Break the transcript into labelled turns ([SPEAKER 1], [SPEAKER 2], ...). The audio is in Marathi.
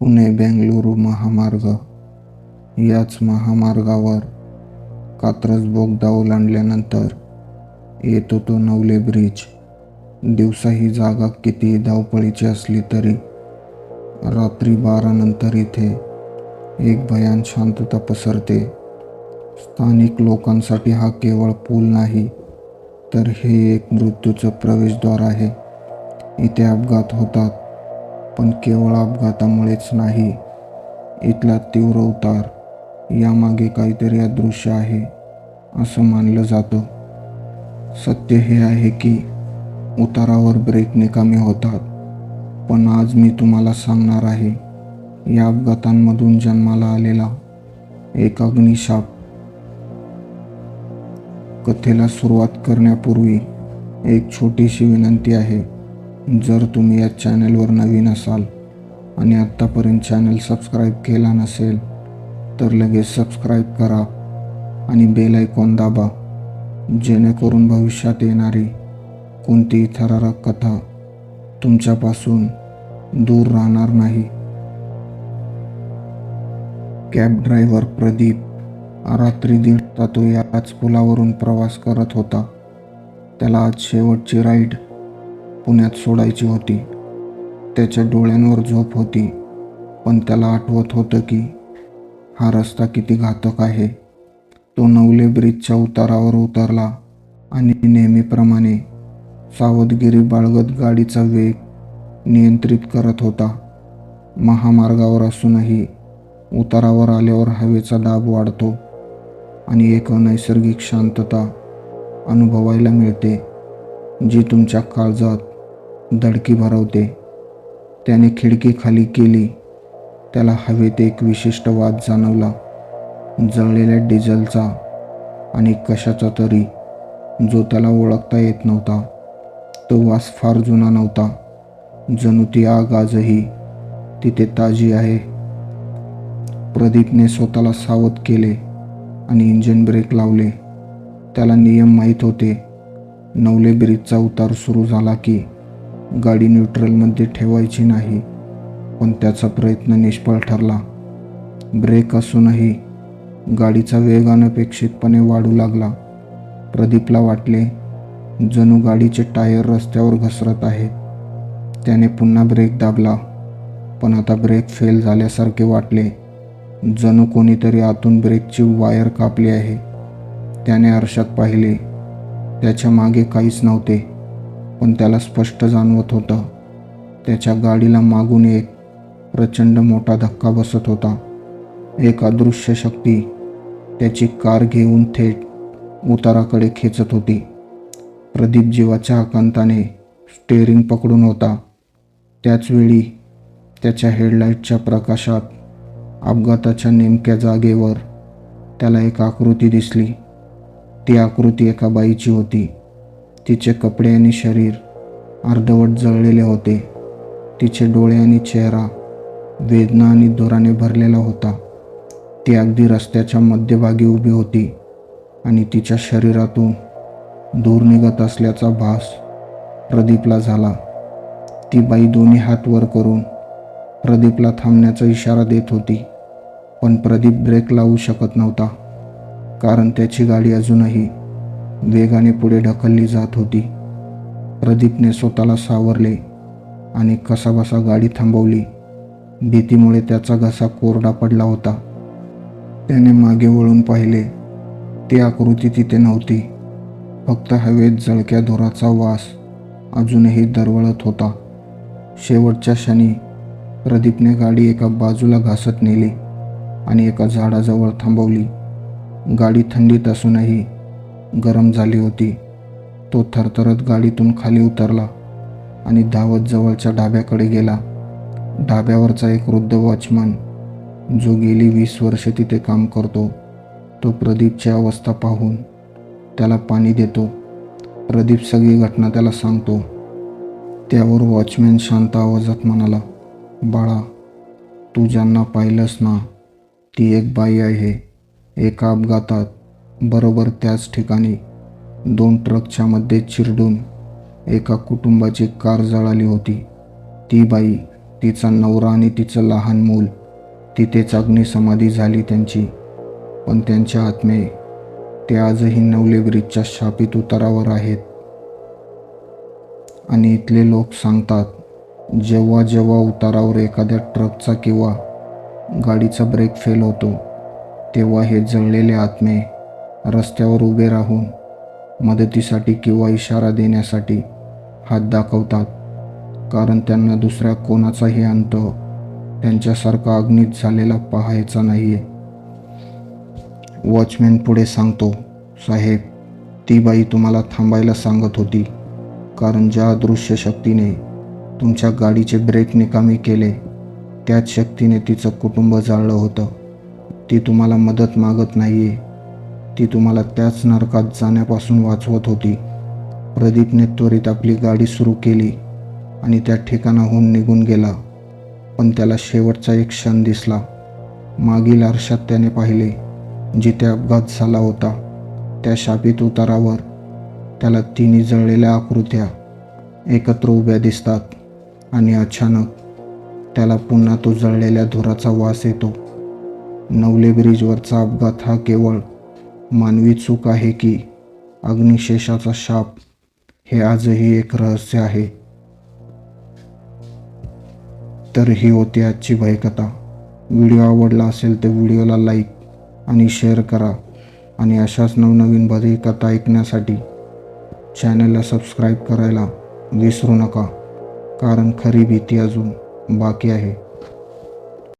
[SPEAKER 1] पुणे बेंगलुरू महामार्ग. याच महामार्गावर कात्रज बोगदा ओलांडल्यानंतर येतो तो नवले ब्रिज. दिवसा ही जागा कितीही धावपळीची असली तरी रात्री बारानंतर इथे एक भयान शांतता पसरते. स्थानिक लोकांसाठी हा केवळ पूल नाही तर हे एक मृत्यूचं प्रवेशद्वार आहे. इथे अपघात होतात पण केवळ अपघातामुळेच नाही इथला तीव्र उतार यामागे काहीतरी अदृश्य आहे असं मानलं जातं. सत्य हे आहे की उतारावर ब्रेक निकामी होतात. पण आज मी तुम्हाला सांगणार आहे या अपघातांमधून जन्माला आलेला एक अग्निशाप. कथेला सुरुवात करण्यापूर्वी एक छोटीशी विनंती आहे. जर तुम्ही या चॅनलवर नवीन असाल आणि आत्तापर्यंत चॅनल सबस्क्राईब केला नसेल तर लगेच सबस्क्राईब करा आणि बेल आयकॉन दाबा जेणेकरून भविष्यात येणारी कोणतीही थरारक कथा तुमच्यापासून दूर राहणार नाही. कॅब ड्रायव्हर प्रदीप रात्री दीड तो याच पुलावरून प्रवास करत होता. त्याला आज शेवटची राईड पुण्यात सोडायची होती. त्याच्या डोळ्यांवर झोप होती पण त्याला आठवत होतं की हा रस्ता किती घातक आहे. तो नवले ब्रिजच्या उतारावर उतरला आणि नेहमीप्रमाणे सावधगिरी बाळगत गाडीचा वेग नियंत्रित करत होता. महामार्गावर असूनही उतारावर आल्यावर हवेचा दाब वाढतो आणि एक नैसर्गिक शांतता अनुभवायला मिळते जी तुमच्या काळजात धडकी भरवते. त्याने खिडकी खाली केली. त्याला हवेत एक विशिष्ट वाद जाणवला. जळलेल्या डिझेलचा आणि कशाचा तरी जो त्याला ओळखता येत नव्हता. तो वास फार जुना नव्हता. जणू ती आग आजही तिथे ताजी आहे. प्रदीपने स्वतःला सावध केले आणि इंजिन ब्रेक लावले. त्याला नियम माहीत होते. नवले ब्रिजचा उतार सुरू झाला की गाडी न्यूट्रलमध्ये ठेवायची नाही. पण त्याचा प्रयत्न निष्फळ ठरला. ब्रेक असूनही गाडीचा वेग अनपेक्षितपणे वाढू लागला. प्रदीपला वाटले जणू गाडीचे टायर रस्त्यावर घसरत आहे. त्याने पुन्हा ब्रेक दाबला. पण आता ब्रेक फेल झाल्यासारखे वाटले. जणू कोणीतरी आतून ब्रेकची वायर कापली आहे. त्याने आरशात पाहिले. त्याच्यामागे काहीच नव्हते. पण त्याला स्पष्ट जाणवत होतं. त्याच्या गाडीला मागून एक प्रचंड मोठा धक्का बसत होता. एक अदृश्य शक्ती त्याची कार घेऊन थेट उताराकडे खेचत होती. प्रदीप जीवाच्या आकांताने स्टेअरिंग पकडून होता. त्याचवेळी त्याच्या हेडलाईटच्या प्रकाशात अपघाताच्या नेमक्या जागेवर त्याला एक आकृती दिसली. ती आकृती एका बाईची होती. तिचे कपडे आणि शरीर अर्धवट जळलेले होते. तिचे डोळे आणि चेहरा वेदना आणि दोराने भरलेला होता. ती अगदी रस्त्याच्या मध्यभागी उभी होती आणि तिच्या शरीरातून दूर निघत असल्याचा भास प्रदीपला झाला. ती बाई दोन्ही हात वर करून प्रदीपला थांबण्याचा इशारा देत होती पण प्रदीप ब्रेक लावू शकत नव्हता कारण त्याची गाडी अजूनही वेगाने पुढे ढकलली जात होती. प्रदीपने स्वतःला सावरले आणि कसाबसा गाडी थांबवली. भीतीमुळे त्याचा घसा कोरडा पडला होता. त्याने मागे वळून पाहिले. ती आकृती तिथे नव्हती. फक्त हवेत जळक्या धुराचा वास अजूनही दरवळत होता. शेवटच्या क्षणी प्रदीपने गाडी एका बाजूला घासत नेली आणि एका झाडाजवळ थांबवली. गाडी थंडीत असूनही गरम झाली होती. तो थरथरत गाडीतून खाली उतरला आणि धावत जवळच्या ढाब्याकडे गेला. ढाब्यावरचा एक वृद्ध वॉचमन जो गेली वीस वर्षे तिथे काम करतो तो प्रदीपची अवस्था पाहून त्याला पाणी देतो. प्रदीप सगळी घटना त्याला सांगतो. त्यावर वॉचमॅन शांत आवाजात म्हणाला बाळा तू ज्यांना पाहिलंस ना ती एक बाई आहे. एका अपघातात बरोबर त्याच ठिकाणी दोन ट्रकच्या मध्ये चिरडून एका कुटुंबाची कार जळाली होती. ती बाई तिचा नवरा आणि तिचं लहान मूल तिथेच अग्निसमाधी झाली त्यांची. पण त्यांच्या आत्मे ते आजही नवले ब्रिजच्या शापित उतारावर आहेत. आणि इथले लोक सांगतात जेव्हा जेव्हा उतारावर एखाद्या ट्रकचा किंवा गाडीचा ब्रेक फेल होतो तेव्हा हे जळलेले आत्मे रस्त्यावर उभे राहून मदतीसाठी किंवा इशारा देण्यासाठी हात दाखवतात. कारण त्यांना दुसऱ्या कोणाचाही अंत त्यांच्यासारखा अग्नीत झालेला पाहायचा नाही आहे वॉचमॅन पुढे सांगतो साहेब ती बाई तुम्हाला थांबायला सांगत होती. कारण ज्या अदृश्य शक्तीने तुमच्या गाडीचे ब्रेक निकामी केले त्याच शक्तीने तिचं कुटुंब जाळलं होतं. ती तुम्हाला मदत मागत नाही आहे ती तुम्हाला त्याच नरकात जाण्यापासून वाचवत होती. प्रदीपने त्वरित आपली गाडी सुरू केली आणि त्या ठिकाणाहून निघून गेला. पण त्याला शेवटचा एक क्षण दिसला. मागील आरशात त्याने पाहिले जिथे अपघात झाला होता त्या शापित उतारावर. त्याला तिन्ही जळलेल्या आकृत्या एकत्र उभ्या दिसतात आणि अचानक त्याला पुन्हा तो जळलेल्या धुराचा वास येतो. नवले ब्रिजवरचा अपघात हा केवळ मानवी चूक आहे की अग्निशेषाचा शाप हे आजही एक रहस्य आहे. तर ही होती आजची भयकथा. व्हिडिओ आवडला असेल तर व्हिडिओला लाईक आणि शेअर करा आणि अशाच नवनवीन भयकथा ऐकण्यासाठी चॅनलला सबस्क्राईब करायला विसरू नका कारण खरी भीती अजून बाकी आहे.